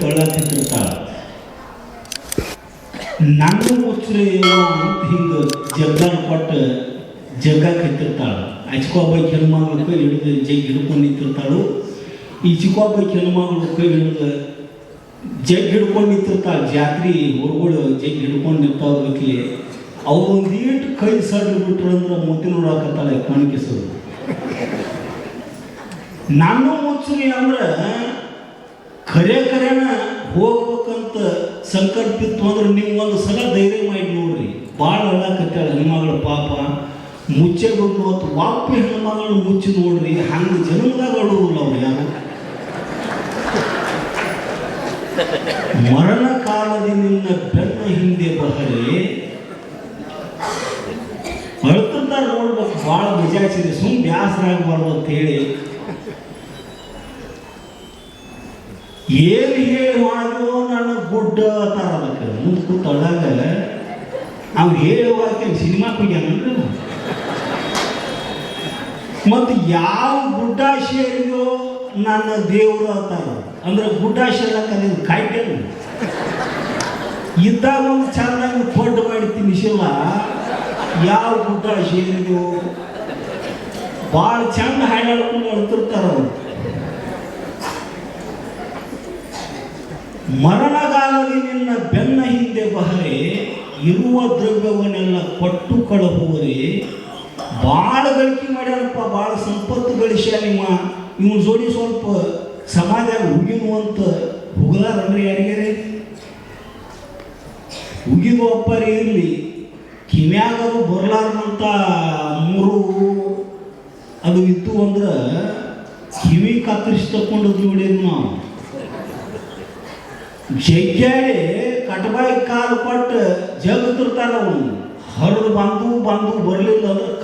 ಕಳ್ಳತ್ತಿರ್ತಾಳ ನನ್ನ ಮುಚ್ಚರಿ ಅಂತ ಹಿಂಗೆ ಜಗ್ಗ ಕೊಟ್ಟು ಜಗ್ಗ ಕೆತ್ತಿರ್ತಾಳ ಅಚ್ಕೊಬ್ಬ ಹೆಣ್ಮಗಳು ಕೈ ಹಿಡಿದು ಜಗ್ ಹಿಡ್ಕೊಂಡು ನಿಂತಿರ್ತಾಳು. ಈಚಕೊಬ್ಬ ಹೆಣ್ಮಗಳು ಕೈ ಹಿಡಿದು ಜಗ್ ಹಿಡ್ಕೊಂಡು ನಿಂತಿರ್ತಾಳೆ. ಜಾತ್ರೆ ಹೊರಗಳು ಜಗ್ ಹಿಡ್ಕೊಂಡು ನಿಂತವ್ರಿಗೆ ಅವ್ರು ಕೈ ಸಡ್ಡು ಬಿಟ್ರು ಅಂದ್ರೆ ಮುದ್ದೆ ನೋಡಾಕತ್ತಾಳೆ ಕಣ್ಕಿಸೋದು ನಾನು ಮುಚ್ಚರಿ ಅಂದ್ರೆ ಖರೆ ಖರೇನ ಹೋಗ್ಬೇಕಂತ ಸಂಕಲ್ಪ ಇತ್ತು ಅಂದ್ರೆ ನೀವು ಒಂದು ಸಲ ಧೈರ್ಯ ಮಾಡಿ ನೋಡ್ರಿ. ಭಾಳ ಕಟ್ಟಾಳ ಹೆಣ್ಮಗಳ ಪಾಪ. ಮುಚ್ಚೆ ಬಿಟ್ಟು ಅಂತ ವಾಪಿ ಹೆಣ್ಮಗಳು ಮುಚ್ಚಿ ನೋಡ್ರಿ. ಹಂಗೆ ಜನ್ಮದಾಗ ಅಳುವುದಿಲ್ಲ ಅವ್ರು ಯಾರು? ಮರಣ ಕಾಲದಿ ನಿನ್ನ ಬೆನ್ನ ಹಿಂದೆ ಬಹರಿ. ಅಳ್ತಂತ ನೋಡ್ಬೇಕು ಭಾಳ ಸುಮ್ ಬ್ಯಾಸರ ಆಗ್ಬಾರ್ದು ಅಂತ ಹೇಳಿ ಏನು ಹೇಳಿ ಮಾಡಿದ್ರು ನನ್ನ ಗುಡ್ಡ ಅದಕ್ಕೆ ಮುಂದೆ ಕೂತೊಳಗ ಅಳ್ಳಾಗ ಅವ್ ಸಿನಿಮಾ ಹೋಗ್ಯಾನನ್ರಿ ಮತ್ತು ಯಾವ ಗುಡ್ಡ ನನ್ನ ದೇವರು ಅಂತಾರ. ಅಂದ್ರೆ ಗುಡ್ಡ ಸೇರಕ್ಕೆ ಅದೇನು ಕಾಯ್ತೇನೆ ಇದ್ದಾಗ ಒಂದು ಚೆನ್ನಾಗಿ ಫೋಟೋ ಮಾಡಿ ತಿನ್ನಿಸಿಲ್ಲ ಯಾವ ಗುಡ್ಡ ಭಾಳ ಚಂದ ಹಾಡಾಡ್ಕೊಂಡು ಅಳ್ತಿರ್ತಾರ ಅವರು. ಮರಣಗಾಲದಿ ನಿನ್ನ ಬೆನ್ನ ಹಿಂದೆ ಬಹರೆ ಇರುವ ದ್ರವ್ಯವನ್ನೆಲ್ಲ ಕೊಟ್ಟು ಕಳಹುವರಿ. ಭಾಳ ಗಳಿಕೆ ಮಾಡ್ಯಾರಪ್ಪ ಭಾಳ ಸಂಪತ್ತು ಗಳಿಸ್ಯ ನಿಮ್ಮ. ಇವನ್ ಜೋಡಿ ಸ್ವಲ್ಪ ಸಮಾಜ ಉಗಿನು ಅಂತ ಹುಗಲಾರಂದ್ರೆ ಯಾರಿಗಾರೆ ಉಗಿದು ಒಪ್ಪರಿ ಇರಲಿ ಕಿವ್ಯಾಗದು ಬರ್ಲಾರ್ದಂಥ ಮೂರು ಅದು ಇತ್ತು ಅಂದ್ರೆ ಕಿವಿ ಕತ್ತರಿಸಿ ತಕೊಂಡದ್ ನೋಡಿದ್ ನಾವು. ಜಗ್ಗಾಡಿ ಕಟ್ಬಾಯಿ ಕಾಲು ಕೊಟ್ಟು ಜಗ್ತಿರ್ತಾರ ಅವನು. ಹರಿದು ಬಂದು ಬಂದು ಬರಲಿಲ್ಲ ಅಂದ್ರೆ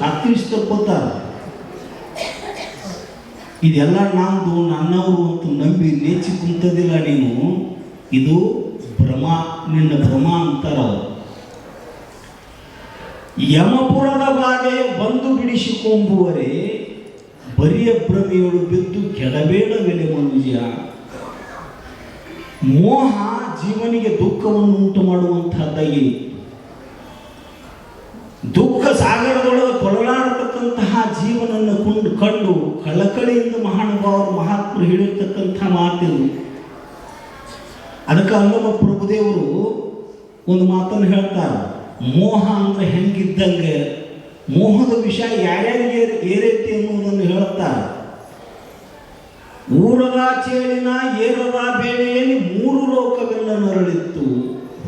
ಇದೆಲ್ಲ ನಮ್ದು ನನ್ನವರು ಅಂತ ನಂಬಿ ನೆಚ್ಚಿ ಕುಂತದಿಲ್ಲ ನೀನು. ಇದು ಭ್ರಮ, ನಿನ್ನ ಭ್ರಮ ಅಂತಾರ ಯಮಪುರದ ಬಾಧೆ ಬಂದು ಬಿಡಿಸಿಕೊಂಬುವರೆ, ಬರಿಯ ಭ್ರಮೆಯೊಳು ಬಿದ್ದು ಕೆಡಬೇಡವೆಲೆ ಮನುಜ. ಮೋಹ ಜೀವನಿಗೆ ದುಃಖವನ್ನು ಉಂಟು ಮಾಡುವಂತಹದ್ದಾಗಿ ದುಃಖ ಸಾಗರದೊಳಗೆ ಕೊರಳಾಡತಕ್ಕಂತಹ ಜೀವನನ್ನು ಕೊಂಡು ಕಂಡು ಕಳಕಳಿಯಿಂದ ಮಹಾನುಭಾವರು ಮಹಾತ್ಮರು ಹೇಳಿರ್ತಕ್ಕಂಥ ಮಾತಿದ್ರು ಅದಕ್ಕೆ ಅಲ್ಲಮ್ಮ ಪ್ರಭುದೇವರು ಒಂದು ಮಾತನ್ನು ಹೇಳ್ತಾರೆ. ಮೋಹ ಅಂದ್ರೆ ಹೆಂಗಿದ್ದಂಗೆ? ಮೋಹದ ವಿಷಯ ಯಾರ್ಯಾರಿಗೆ ಏರೈತಿ ಅನ್ನುವುದನ್ನು ಹೇಳ್ತಾರೆ. ಊರದ ಚೇಳಿನ ಏರದ ಬೇಳೆಯಲ್ಲಿ ಮೂರು ಲೋಕವೆಲ್ಲ ನರಳಿತ್ತು.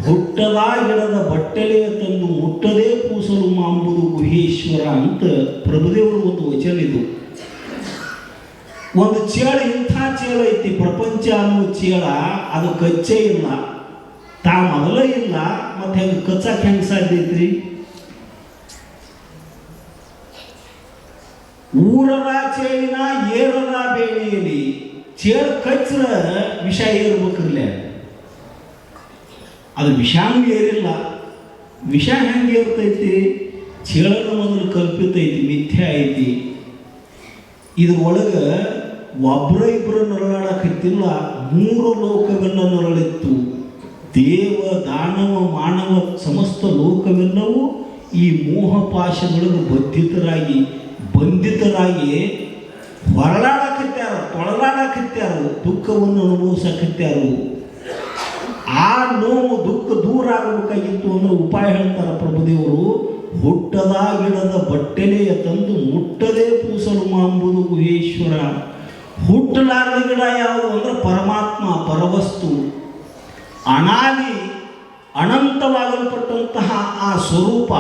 ಹುಟ್ಟದ ಗಿಡದ ಬಟ್ಟೆಲೆಯ ತಂದು ಮುಟ್ಟದೇ ಕೂಸಲು ಮಾಂಬುದು ಗುಹೇಶ್ವರ ಅಂತ ಪ್ರಭುದೇವರು ಒಂದು ವಚನ ಇದು. ಒಂದು ಚೇಳ, ಇಂಥ ಚೇಳ ಐತಿ, ಪ್ರಪಂಚ ಅನ್ನೋ ಚೇಳ, ಅದು ಕಚ್ಚೇ ಇಲ್ಲ. ತಾ ಮೊದಲೇ ಇಲ್ಲ, ಮತ್ತೆ ಹೆಂಗೆ ಕಚ್ಚಕ್ಕೆ ಹೆಂಗೆ ಸಾಧ್ಯ ಐತ್ರಿ? ಊರದ ಚೇನ ಏರನ ಬೇಳೆಯಲ್ಲಿ ಚೇರ್ ಕಚ್ಚರ ವಿಷ ಏರ್ಬೇಕ್ರಲ್ಲ ಅದು. ವಿಷಾಂಗ ಏರಿಲ್ಲ. ವಿಷ ಹೆಂಗೆ ಇರ್ತೈತಿ ಚೇಳನ ಮೊದಲು ಕಲ್ಪಿತೈತಿ, ಮಿಥ್ಯ ಐತಿ. ಇದ್ರ ಒಳಗೆ ಒಬ್ಬರ ಇಬ್ಬರು ನರಳಾಡಕತ್ತಿಲ್ಲ ಮೂರು ಲೋಕವೆಲ್ಲ ನರಳಿತ್ತು. ದೇವ, ದಾನವ, ಮಾನವ, ಸಮಸ್ತ ಲೋಕವೆಲ್ಲವೂ ಈ ಮೋಹ ಪಾಶಗಳನ್ನು ಬದ್ಧಿತರಾಗಿ ಬಂಧಿತರಾಗಿ ಹೊರಳಾಡಕತ್ಯಾರ ತೊಳಲಾಡಕತ್ಯಾರ ದುಃಖವನ್ನು ಅನುಭವಿಸಕತ್ಯಾರು ಆ ನೋವು ದುಃಖ ದೂರ ಆಗಬೇಕಾಗಿತ್ತು ಅನ್ನೋ ಉಪಾಯ ಹೇಳ್ತಾರೆ ಪ್ರಭುದೇವರು. ಹುಟ್ಟದ ಗಿಡದ ಬಟ್ಟೆನೆಯ ತಂದು ಮುಟ್ಟದೇ ಪೂಸಲು ಮಾಂಬುದು ಗುಹೇಶ್ವರ. ಹುಟ್ಟಲಾರದ ಗಿಡ ಯಾವುದು ಅಂದ್ರೆ ಪರಮಾತ್ಮ, ಪರವಸ್ತು. ಅನಾದಿ ಅನಂತವಾಗಲ್ಪಟ್ಟಂತಹ ಆ ಸ್ವರೂಪ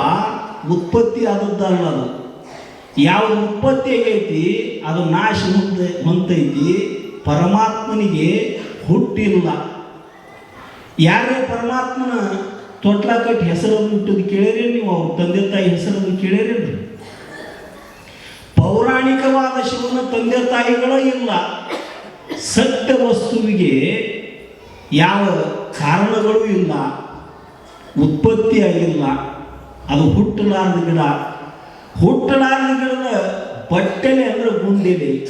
ಉತ್ಪತ್ತಿ ಆದದ್ದಲ್ಲ ಅದು. ಯಾವ ಉತ್ಪತ್ತಿ ಆಗೈತಿ ಅದು ನಾಶ ಹೊಂದ ಹೊಂತೈತಿ ಪರಮಾತ್ಮನಿಗೆ ಹುಟ್ಟಿಲ್ಲ ಯಾರೇ ಪರಮಾತ್ಮನ ತೊಟ್ಲ ಕಟ್ಟಿ ಹೆಸರನ್ನು ಇಟ್ಟದ್ದು ಕೇಳಿರಿ ನೀವು ಅವ್ರ ತಂದೆ ತಾಯಿ ಹೆಸರನ್ನು ಕೇಳಿರಿ ಪೌರಾಣಿಕವಾದ ಶಿವನ ತಂದೆ ತಾಯಿಗಳೇ ಇಲ್ಲ. ಸತ್ಯ ವಸ್ತುವಿಗೆ ಯಾವ ಕಾರಣಗಳು ಇಲ್ಲ. ಉತ್ಪತ್ತಿ ಆಗಿಲ್ಲ ಅದು ಹುಟ್ಟಲಾರದ ಗಿಡ. ಹುಟ್ಟಲಾರದ ಬಟ್ಟೆಲೆ ಅಂದ್ರೆ ಗುಂಡೆಲೆ.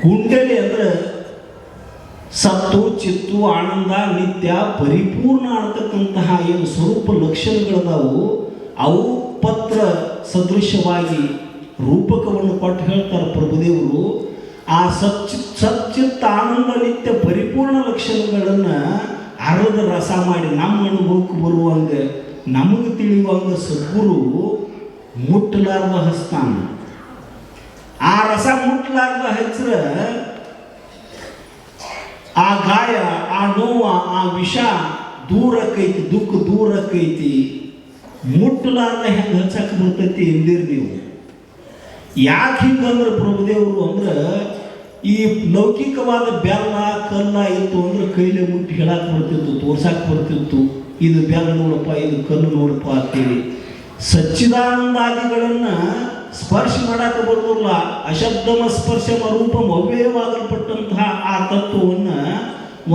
ಗುಂಡೆಲೆ ಅಂದ್ರೆ ಸತ್ತು, ಚಿತ್ತು, ಆನಂದ, ನಿತ್ಯ, ಪರಿಪೂರ್ಣ ಅಂತಕ್ಕಂತಹ ಏನು ಸ್ವರೂಪ ಲಕ್ಷಣಗಳದಾವು, ಅವು ಪತ್ರ ಸದೃಶವಾಗಿ ರೂಪಕವನ್ನು ಕೊಟ್ಟು ಹೇಳ್ತಾರೆ ಪ್ರಭುದೇವರು. ಆ ಸಚ್ಚಿ ಸಚ್ಚಿತ್ತ ಆನಂದ, ನಿತ್ಯ, ಪರಿಪೂರ್ಣ ಲಕ್ಷಣಗಳನ್ನು ಅರದ ರಸ ಮಾಡಿ ನಮ್ಮ ಅನುಭವಕ್ಕೆ ಬರುವಂಗೆ, ನಮಗೆ ತಿಳಿಯುವಂಗೆ ಸದ್ಗುರು ಮುಟ್ಟಲಾರ್ದ ಹಸ್ತಾನ. ಆ ರಸ ಮುಟ್ಟಲಾರ್ದ ಹಚ್ಚಿರ ಆ ಗಾಯ, ಆ ನೋವ, ಆ ವಿಷ ದೂರಕ್ಕೈತಿ, ದುಃಖ ದೂರಕ್ಕೈತಿ. ಮುಟ್ಟಲಾರ್ದ ಹೆಂಗೆ ಹಚ್ಚಕ್ಕೆ ಬರ್ತೈತಿ ಎಂದಿರಿ ನೀವು? ಯಾಕೆ ಹಿಂಗಂದ್ರೆ ಪ್ರಭುದೇವರು ಅಂದ್ರೆ ಈ ಲೌಕಿಕವಾದ ಬೆಲ್ಲ, ಕಲ್ಲ ಇತ್ತು ಅಂದ್ರೆ ಕೈಲೇ ಮುಟ್ಟಿ ಹೇಳಕ್ಕೆ ಬರ್ತಿತ್ತು ತೋರ್ಸಕ್ಕೆ ಬರ್ತಿತ್ತು. ಇದು ಬೆಲ್ಲ ನೋಡಪ್ಪ, ಇದು ಕಲ್ಲು ನೋಡಪ್ಪ ಅಂತೇಳಿ. ಸಚ್ಚಿದಾನಂದಾದಿಗಳನ್ನು ಸ್ಪರ್ಶ ಮಾಡಕ್ಕೆ ಬರೋದಿಲ್ಲ ಅಶಬ್ದಮ ಸ್ಪರ್ಶಮ ರೂಪಂ ಮವ್ಯವಾಗಲ್ಪಟ್ಟಂತಹ ಆ ತತ್ವವನ್ನು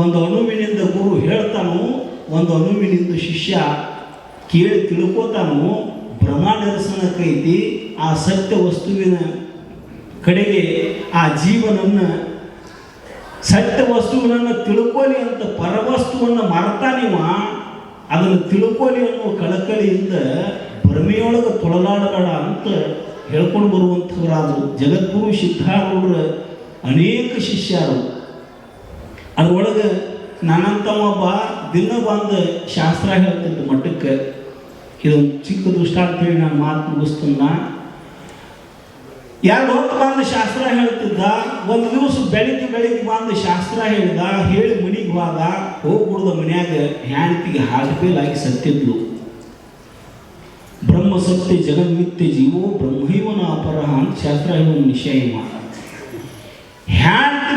ಒಂದು ಅಣುವಿನಿಂದ ಗುರು ಹೇಳ್ತಾನು, ಒಂದು ಅಣುವಿನಿಂದ ಶಿಷ್ಯ ಕೇಳಿ ತಿಳ್ಕೋತಾನು ಭ್ರಮಾನಿರಸನಕ್ಕೈತಿ ಆ ಸತ್ಯ ವಸ್ತುವಿನ ಕಡೆಗೆ ಆ ಜೀವನನ್ನು ಸತ್ಯ ವಸ್ತುಗಳನ್ನು ತಿಳ್ಕೊಲಿ ಅಂತ ಪರವಸ್ತುವನ್ನು ಮರ್ತಾನಿವ, ಅದನ್ನು ತಿಳ್ಕೊಲಿ ಅನ್ನೋ ಕಳಕಳಿಯಿಂದ ಭ್ರಮೆಯೊಳಗೆ ತೊಳಲಾಡಬೇಡ ಅಂತ ಹೇಳ್ಕೊಂಡು ಬರುವಂಥವರಾದರು, ಜಗದ್ಗುರು ಸಿದ್ಧಾರೂಢರ ಅನೇಕ ಶಿಷ್ಯರು. ಅದರೊಳಗೆ ನಾನಂತಮ್ಮ ಬಾ, ದಿನ ಬಂದು ಶಾಸ್ತ್ರ ಹೇಳ್ತಿದ್ದ ಮಟ್ಟಕ್ಕೆ ಇದೊಂದು ಚಿಕ್ಕ ದೃಷ್ಟಾಂತ ಹೇಳಿ ನಾನು ಮಾತು ಮುಗಿಸ್ತನ್ನ ಎರಡು ಹೊತ್ತು ಬಂದು ಶಾಸ್ತ್ರ ಹೇಳ್ತಿದ್ದ, ಒಂದು ದಿವಸ ಬೆಳಿಗ್ಗೆ ಬೆಳಿಗ್ಗೆ ಬಂದು ಶಾಸ್ತ್ರ ಹೇಳಿದ, ಹೇಳಿ ಮನೆಗೆ ಹೋದ, ಹೋಗ್ಬಿಡ್ದ ಮನ್ಯಾಗ ಹ್ಯಾಂತಿಗೆ ಹಾಡ್ಬೇಲಾಗಿ ಸತ್ತಿದ್ಲು. ಬ್ರಹ್ಮ ಸತ್ಯ ಜಗನ್ಮಿತ್ಯ ಜೀವೋ ಬ್ರಹ್ಮೈವನ ಅಪರಹ ಅಂತ ಶಾಸ್ತ್ರ ಇವನು ನಿಶ್ಚಯ ಮಾಡ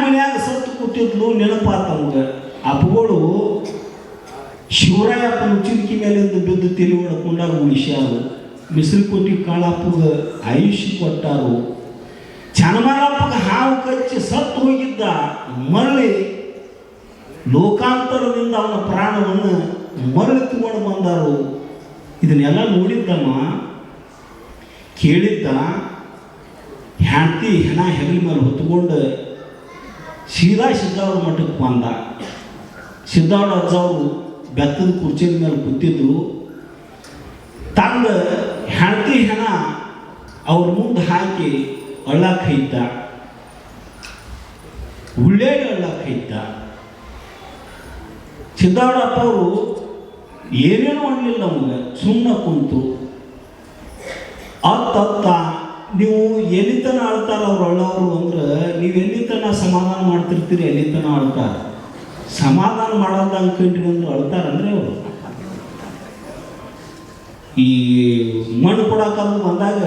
ಮನ್ಯಾಗ ಸತ್ತು ಕೂತಿದ್ಲು ನೆನಪಾತ ಅವಂಗ ಅಪ್ಪಗಳು ಶಿವರಾಯಪ್ಪನ ಚಿಲ್ಕಿ ಮೇಲಿಂದ ಬಿದ್ದು ತಲೆ ಹೊಡ್ಕೊಂಡಾಗ ಉಳಿಸ್ಯಾರು. ಕೊಟ್ಟಿ ಕಾಳಪ್ಪಗ ಆಯುಷ್ಯ ಕೊಟ್ಟಾರು. ಚನಮರಪ್ಪಗ ಹಾವು ಕಚ್ಚಿ ಸತ್ತು ಹೋಗಿದ್ದ ಮರಳಿ ಲೋಕಾಂತರದಿಂದ ಅವನ ಪ್ರಾಣವನ್ನು ಮರಳಿ ತಗೊಂಡು ಬಂದಾರು. ಇದನ್ನೆಲ್ಲ ನೋಡಿದ್ದಮ್ಮ ಕೇಳಿದ್ದ ಹೆಂಡತಿ ಹೆಣ ಹೆಗಲ ಮೇಲೆ ಹೊತ್ಕೊಂಡು ಸೀದಾ ಸಿದ್ದಾವ್ರ ಮಠಕ್ಕೆ ಬಂದ. ಸಿದ್ದಾವ್ರ ಅಜ್ಜವರು ಬೆತ್ತದ ಕುರ್ಚಿಯ ಮೇಲೆ ಕೂತಿದ್ರು. ತಂದ ಹೆಂಡತಿ ಹೆಣ ಅವ್ರ ಮುಂದೆ ಹಾಕಿ ಅಳ್ಳಕ್ಕೆ ಇದ್ದ. ಉಳ್ಳೇಡಿ ಅಳ್ಳಕ್ಕೆ ಇದ್ದ. ಸಿದ್ದಾವಡಪ್ಪ ಅವರು ಏನೇನು ಮಾಡಲಿಲ್ಲ ನಮಗೆ. ಸುಮ್ಮನೆ ಕುಂತು. ಅತ್ತ ನೀವು ಎಲ್ಲಿತನ ಆಳ್ತಾರ ಅವ್ರು ಅಳ್ಳವರು ಅಂದ್ರೆ ನೀವು ಎಲ್ಲಿತನ ಸಮಾಧಾನ ಮಾಡ್ತಿರ್ತೀರಿ, ಎಲ್ಲಿತನ ಆಳ್ತಾರ? ಸಮಾಧಾನ ಮಾಡಲ್ಲ ಅನ್ಕೊಂಡ್ರಿ ಅಂದ್ರೆ ಅಳ್ತಾರಂದ್ರೆ ಅವರು. ಈ ಮಣ್ಣು ಕೊಡಕ್ಕಂತ ಬಂದಾಗ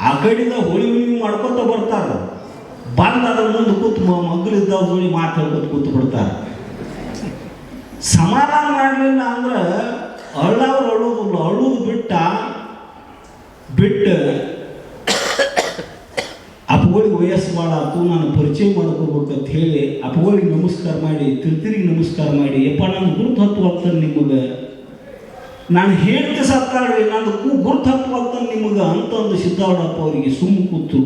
ಆ ಕಡೆಯಿಂದ ಹೋಳಿ ಹುಳಿ ಮಾಡ್ಕೊತ ಬರ್ತಾರ. ಬಂದ ಮುಂದೆ ಕೂತು ಮಗಳಿದ್ದ ಜೋಡಿ ಮಾತು ಹೇಳ್ಕೊತ ಕೂತು ಸಮಾಧಾನ ಮಾಡಲಿಲ್ಲ ಅಂದ್ರೆ ಅಳ್ಳವ್ರು ಅಳುವುದಿಲ್ಲ ಅಳುವುದು ಬಿಟ್ಟ, ಬಿಟ್ಟು ಅಪ್ಪಗಳಿಗೆ ವಯಸ್ಸು ಭಾಳ ಆಯ್ತು ನಾನು ಪರಿಚಯ ಮಾಡ್ಕೋಬೇಕಂತ ಹೇಳಿ ಅಪ್ಪಗಳಿಗೆ ನಮಸ್ಕಾರ ಮಾಡಿ ತಿರ್ತಿರಿಗೆ ನಮಸ್ಕಾರ ಮಾಡಿ, ಯಪ್ಪ, ನಾನು ಗುರುತು ಹತ್ತು ಹೋಗ್ತಾನೆ ನಿಮಗೆ. ನಾನು ಹೇಳ್ತೆ ಸತ್ತಾಳ್ರಿ ನಾನು ಕೂ ಗುರುತು ಹತ್ತು ಹೋಗ್ತಾನೆ ನಿಮಗೆ ಅಂತಂದು ಸಿದ್ದಾವಡಪ್ಪ ಅವರಿಗೆ ಸುಮ್ಮ ಕೂತು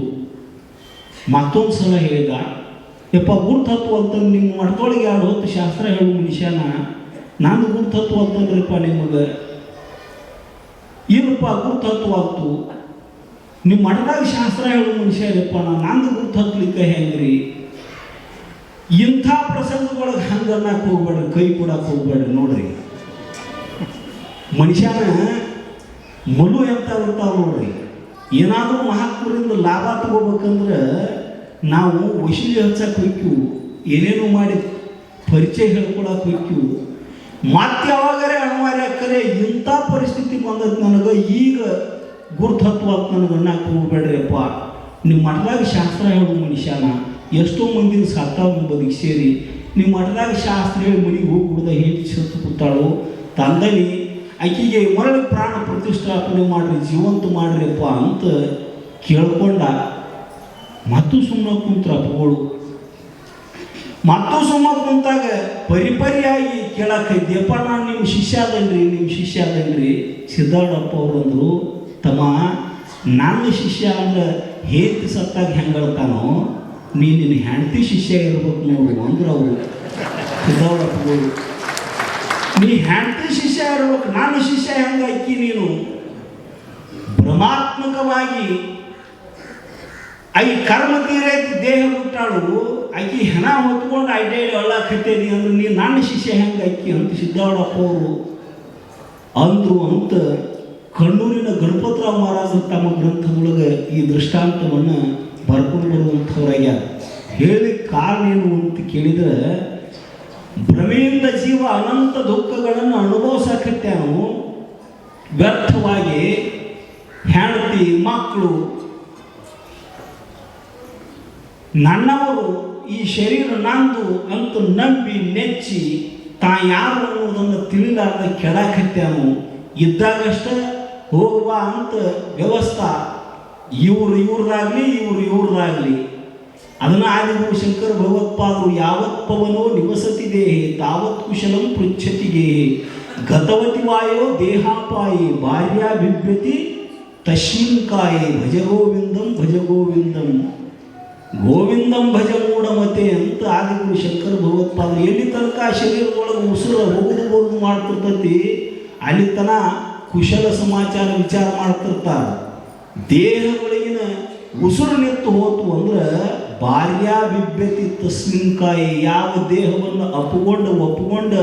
ಮತ್ತೊಂದು ಸಲ ಹೇಳಿದ ಯಪ್ಪ ಗುರ್ತತ್ವ ಅಂತಂದು ನಿಮ್ಮ ಮಠದೊಳಗೆ ಯಾರು ಹೊತ್ತು ಶಾಸ್ತ್ರ ಹೇಳು ಮನುಷ್ಯನ? ನಾನು ಗುರ್ತತ್ವ ಅಂತಂದ್ರಪ್ಪ ನಿಮಗೆ. ಇಲ್ಲಪ್ಪ ಗುರ್ತತ್ವ ಆಯ್ತು. ನಿಮ್ಮ ಮಠದಾಗ ಶಾಸ್ತ್ರ ಹೇಳೋ ಮನುಷ್ಯ ನಾನು ನಂದು ಗುರುತು ಹತ್ಲಿಕ್ಕೆ ಹೆಂಗ್ರಿ? ಇಂಥ ಪ್ರಸಂಗದೊಳಗೆ ಹಂಗೆ ಅನ್ನಕ್ಕೆ ಹೋಗ್ಬೇಡ್ರಿ ಕೈ ಕೊಡಕ್ಕೆ ಹೋಗ್ಬೇಡ್ರಿ ನೋಡ್ರಿ. ಮನುಷ್ಯನ ಮಲು ಎಂತ ಇರ್ತಾವ ನೋಡ್ರಿ. ಏನಾದರೂ ಮಹಾತ್ಮರಿಂದ ಲಾಭ ತಗೋಬೇಕಂದ್ರೆ ನಾವು ವಶೀಲಿ ಹಚ್ಚಕ್ಕೆ ಹೋಯ್ತು ಏನೇನು ಮಾಡಿ ಪರಿಚಯ ಹೇಳ್ಕೊಳಕ್ಕೆ ಹೋಯ್ತು ಮತ್ತೆ ಯಾವಾಗರೆ ಅನಿವಾರ್ಯ ಕರೆ ಇಂಥ ಪರಿಸ್ಥಿತಿ ಬಂದದ್ದು ನನಗೆ ಈಗ ಗುರುತತ್ವಕ್ಕೆ ನನಗೆ ಅನ್ನಕ್ಕೆ ಹೋಗ್ಬೇಡ್ರಿಯಪ್ಪ ನಿಮ್ಮ ಮಠದಾಗ ಶಾಸ್ತ್ರ ಹೇಳೋ ಮನುಷ್ಯನ. ಎಷ್ಟೋ ಮಂದಿನ ಸತ್ತಾವ ಬದಿಗೆ ಸೇರಿ. ನಿಮ್ಮ ಮಠದಾಗ ಶಾಸ್ತ್ರ ಹೇಳಿ ಮನೆಗೆ ಹೋಗ್ಬಿಡ್ದ ಹೇಳಿ ಸತ್ತು ಕೂತಾಳು. ತಂದನಿ ಆಕೆಗೆ ಮರಳಿ ಪ್ರಾಣ ಪ್ರತಿಷ್ಠಾಪನೆ ಮಾಡ್ರಿ, ಜೀವಂತ ಮಾಡ್ರಿಯಪ್ಪ ಅಂತ ಕೇಳ್ಕೊಂಡ ಮತ್ತು ಸುಮ್ಮನೆ ಕುಂತ್ರ ಅಪ್ಪಗಳು ಮತ್ತು ಸುಮ್ಮನೆ ಕುಂತಾಗ ಪರಿಪರಿಯಾಗಿ ಕೇಳಕ್ಕೈದ್ಯಪ್ಪ ನಾನು ನಿಮ್ಮ ಶಿಷ್ಯ ಅದನ್ರಿ ನಿಮ್ಮ ಶಿಷ್ಯ ಅದನ್ರಿ. ಸಿದ್ದಾಳಪ್ಪ ಅವ್ರು ಅಂದರು, ತಮ್ಮ, ನನ್ನ ಶಿಷ್ಯ ಅಂದ್ರೆ ಹೇತಿ ಸತ್ತಾಗ ಹೆಂಗೆ ಹೇಳ್ತಾನೋ ನೀ ನಿನ್ನ ಹೆಂಡತಿ ಶಿಷ್ಯ ಇರ್ಬೇಕು ನೋಡು, ಅಂದ್ರೆ ಅವರು. ಸಿದ್ದಾವಪ್ಪಗಳು ನೀ ಹೆಂಡತಿ ಶಿಷ್ಯ ಇರ್ಬೇಕು ನಾನು ಶಿಷ್ಯ ಹೆಂಗೆ ಅಕ್ಕಿ ನೀನು? ಭ್ರಮಾತ್ಮಕವಾಗಿ ಆಕಿ ಕರ್ಮ ತೀರೈತಿ ದೇಹ ಹುಟ್ಟಾಳು ಆಕಿ ಹೆಣ ಹೊತ್ಕೊಂಡು ಅಡ್ಡಾಡಿ ಅಳ್ಳಾಕತ್ತೇನಿ ಅಂದ್ರೆ ನೀ ನನ್ನ ಶಿಷ್ಯ ಹೆಂಗೆ ಐಕಿ ಅಂತ ಸಿದ್ದಾವಡಪ್ಪ ಅವರು ಅಂದ್ರು ಅಂತ ಕಣ್ಣೂರಿನ ಗಣಪತರಾವ್ ಮಹಾರಾಜರು ತಮ್ಮ ಗ್ರಂಥದೊಳಗೆ ಈ ದೃಷ್ಟಾಂತವನ್ನು ಬರ್ಕೊಂಡು ಬರುವಂಥವ್ರಾಗ್ಯಾರ. ಹೇಳಿ ಕಾರಣ ಏನು ಅಂತ ಕೇಳಿದ್ರೆ, ಭ್ರಮೆಯಿಂದ ಜೀವ ಅನಂತ ದುಃಖಗಳನ್ನು ಅನುಭವಿಸಕತ್ಯಾನು ವ್ಯರ್ಥವಾಗಿ ಹೆಂಡತಿ, ಮಕ್ಕಳು ನನ್ನವರು ಈ ಶರೀರ ನಂದು ಅಂತ ನಂಬಿ ನೆಚ್ಚಿ ತಾ ಯಾರು ಅನ್ನೋದನ್ನು ತಿಳಿಲಾರ್ದ ಕೆಡಾಕತ್ಯಾನು ಇದ್ದಾಗಷ್ಟ ಹೋಗುವ ಅಂತ ವ್ಯವಸ್ಥಾ. ಇವ್ರು ಇವ್ರದಾಗಲಿ ಇವ್ರು ಇವ್ರದಾಗಲಿ ಅದನ್ನು ಶಂಕರ ಭಗವತ್ಪಾದರು ಯಾವತ್ ಪವನೋ ನಿವಸತಿ ದೇಹಿ ತಾವತ್ ಕುಶಲಂ ಪೃಚ್ಛತಿ ಗೇಹೆ ಗತವತಿ ವಾಯೋ ದೇಹಾಪಾಯಿ ಭಾರ್ಯಾಭಿವ್ಯತಿ ತಶೀಂಕಾಯಿ ಭಜಗೋವಿಂದಂ ಭಜ ಗೋವಿಂದಂ ಭಜ ಮೂಢಮತೆ ಅಂತ ಆದಿಗುರು ಶಂಕರ ಭಗವತ್ಪಾದ ಎಲ್ಲಿ ತನಕ ಆ ಶರೀರದೊಳಗೆ ಉಸಿರು ಹೋಗುದು ಹೋಗುದು ಮಾಡ್ತಿರ್ತತಿ, ಅಲ್ಲಿ ತನ ಕುಶಲ ಸಮಾಚಾರ ವಿಚಾರ ಮಾಡ್ತಿರ್ತಾರೆ. ದೇಹದೊಳಗಿನ ಉಸಿರು ನಿಂತು ಹೋತು ಅಂದ್ರೆ ಭಾರ್ಯಾ ಬಿಬ್ಬೆತಿ ತಸ್ಮಿನ್ಕಾಯಿ ಯಾವ ದೇಹವನ್ನು ಅಪ್ಪುಕೊಂಡು ಒಪ್ಪಿಕೊಂಡು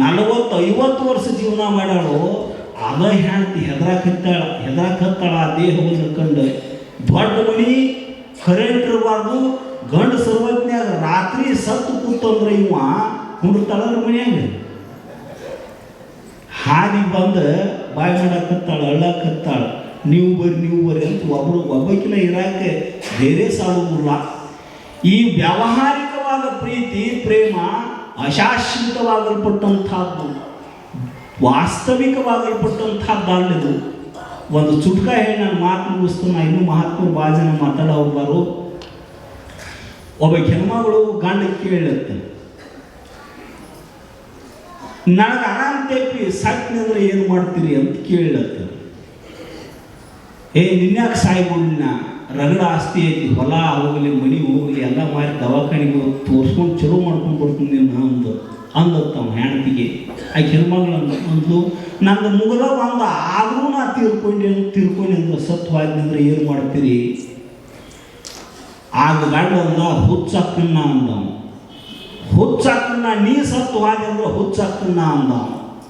ನಲವತ್ತು ಐವತ್ತು ವರ್ಷ ಜೀವನ ಮಾಡ್ಯಾಳೋ, ಅದ ಹೆಂಡತಿ ಹೆದರಾಕತ್ತಾಳ ಹೆದರಾಕತ್ತಾಳ ಆ ದೇಹವನ್ನು ಕಂಡು. ದೊಡ್ಡ ಮನಿ ಕರೆಂಟ್ ಇರಬಾರ್ದು ಗಂಡು ಸರ್ವಜ್ಞಾಗ ರಾತ್ರಿ ಸತ್ತು ಕೂತಂದ್ರೆ ಇವ ಹುಡುಕ್ತಾಳ ಮನೆಯಾಗ? ಹಾದಿ ಬಂದು ಬಾಯಿ ಅಳ್ಳ ಅಳ್ಳಾಕತ್ತಾಳ ನೀವು ಬರ್ರಿ ನೀವು ಬರ್ರಿ ಅಂತ ಒಬ್ಬರು ಒಬ್ಬಕಿನ ಇರಾಕೆ ಬೇರೆ ಸಾಲುವುದಿಲ್ಲ ಈ ವ್ಯಾವಹಾರಿಕವಾದ ಪ್ರೀತಿ, ಪ್ರೇಮ ಅಶಾಶ್ವತವಾಗಲ್ಪಟ್ಟಂಥದ್ದು ವಾಸ್ತವಿಕವಾಗಲ್ಪಟ್ಟಂಥದ್ದಲ್ಲಿದು ಒಂದು ಚುಟ್ಕ ಹೇಳಿ ನಾನು ಮಾತು ಮುಗಿಸ್ತು ನಾ ಇನ್ನೂ ಮಹಾತ್ಮರು ಭಾಳ ಜನ ಒಬ್ಬರು ಒಬ್ಬ ಹೆಣ್ಮಗಳು ಗಂಡ ಕೇಳುತ್ತೆ ನನಗೆ ಆರಾಮ್ ತೆಪ್ಪಿ ಸಾಕ್ನಿ ಅಂದ್ರೆ ಏನು ಮಾಡ್ತೀರಿ ಅಂತ ಕೇಳುತ್ತೆ ಏ, ನಿನ್ಯಾಕೆ ಸಾಯ್ಬಿಡ್ನ ರಗಡ ಆಸ್ತಿ ಐತಿ, ಹೊಲ ಹೋಗಲಿ, ಮನಿ ಹೋಗಲಿ, ಎಲ್ಲ ಮಾರಿ ದವಾಖಾನಿಗೆ ಹೋಗಿ ತೋರಿಸ್ಕೊಂಡು ಚಲೋ ಮಾಡ್ಕೊಂಡು ಬರ್ತೀನಿ ನಾನು ಅಂದು ಅಂದತ್ತ ಹೆಂಡತಿಗೆ ಆ ಹೆಣ್ಮಗಳು ಅಂದ ಅಂದ್ಲು ನಂದು ಮುಗಲ ಒಂದು ಆದರೂ ನಾ ತೀರ್ಕೊಂಡೆ ತೀರ್ಕೊಂಡೆ ಅಂದ್ರೆ ಸತ್ವಾದ್ನಿ ಅಂದ್ರೆ ಏನು ಮಾಡ್ತೀರಿ ಆಗ ಗಂಡ ಅಂದ ಹುಚ್ಚಕ್ಕನ್ನ ಅಂದ. ಹುಚ್ಚಕ್ಕನ್ನ ನೀ ಹಾಗೆ ಅಂದ್ರೆ ಹುಚ್ಚಕ್ಕನ್ನ ಅಂದ.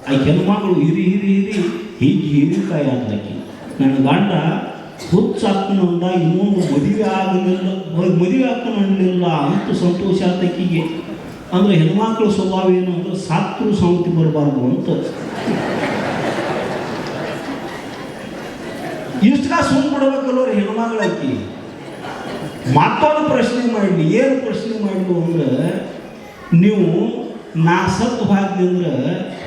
ಆ ಹೆಣ್ಮಗಳು ಹಿರಿ ಹಿರಿ ಹಿರಿ ಹೀಗೆ ಹಿರಿಕಾಯಿ ಆಗ್ಲಕ್ಕೆ ನನ್ನ ಗಂಡ ಹುಚ್ಚಕ್ಕನಂದ ಇನ್ನೊಂದು ಮದುವೆ ಆಗಲಿಲ್ಲ, ಮದುವೆ ಅಕ್ಕನ ಅನ್ನಲಿಲ್ಲ ಅಂತ ಸಂತೋಷ ಆತಕ್ಕಿಗೆ ಅಂದ್ರೆ ಹೆಣ್ಮಕ್ಳ ಸ್ವಭಾವ ಏನು ಅಂದ್ರೆ ಸಾತ್ರು ಸಂಗತಿ ಬರಬಾರ್ದು ಅಂತ ಇಷ್ಟಕ ಸುಮ್ಮನೆ ಬಿಡ್ಬೇಕಲ್ಲ ಹೆಣ್ಮಗಳಾಕಿ ಮತ್ತೊಂದು ಪ್ರಶ್ನೆ ಮಾಡಿ ಏನು ಪ್ರಶ್ನೆ ಮಾಡಲು ಅಂದ್ರೆ, ನೀವು ನಾ ಸತ್ತು ಹಾಕಿದ್ರೆ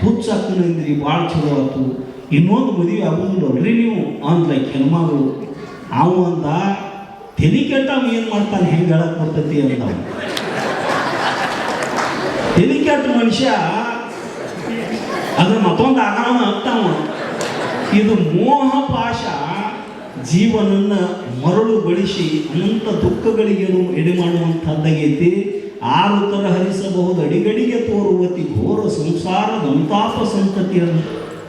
ಹುಚ್ಚಾಕನಂದ್ರಿ ಭಾಳ ಚಲೋ ಆಯ್ತು ಇನ್ನೊಂದು ಮದುವೆ ಆಗೋದಿಲ್ಲಲ್ರಿ ನೀವು. ಅಂದ್ಲ ಹೆಣ್ಮಗಳು. ಅವ ಅಂದ, ತಲೆ ಕೆಟ್ಟವ ಏನು ಮಾಡ್ತಾನೆ ಹೆಂಗೆ ಹೇಳಕ್ ಬರ್ತೈತಿ ಅಂತ ತೆನಿ ಕೆಟ್ಟ ಮನುಷ್ಯ, ಅದ್ರ ಮತ್ತೊಂದು ಆರಾಮ ಆಗ್ತಾವ. ಇದು ಮೋಹ ಪಾಶ. ಜೀವನನ್ನ ಮರಳು ಬಳಸಿ ಅನಂತ ದುಃಖಗಳಿಗೇನು ಎಡೆ ಮಾಡುವಂಥದ್ದಾಗೈತಿ. ಆರು ತರ ಹರಿಸಬಹುದು, ಅಡಿಗಡಿಗೆ ತೋರುವತಿ ಘೋರ ಸಂಸಾರ, ದಂತಾಪ ಸಂತತಿ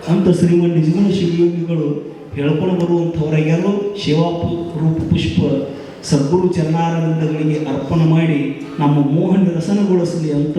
ಅಂತ ಶ್ರೀಮಂತ ಜೀವನ ಶಿವಯೋಗಿಗಳು ಹೇಳ್ಕೊಂಡು ಬರುವಂಥವರಾಗ್ಯಾರು ಶಿವ ಪು- ರೂಪ ಪುಷ್ಪ ಸದ್ಗುರು ಚರಣಾರವಿಂದಗಳಿಗೆ ಅರ್ಪಣೆ ಮಾಡಿ ನಮ್ಮ ಮೋಹನ ರಸನಗೊಳಿಸಲಿ ಅಂತ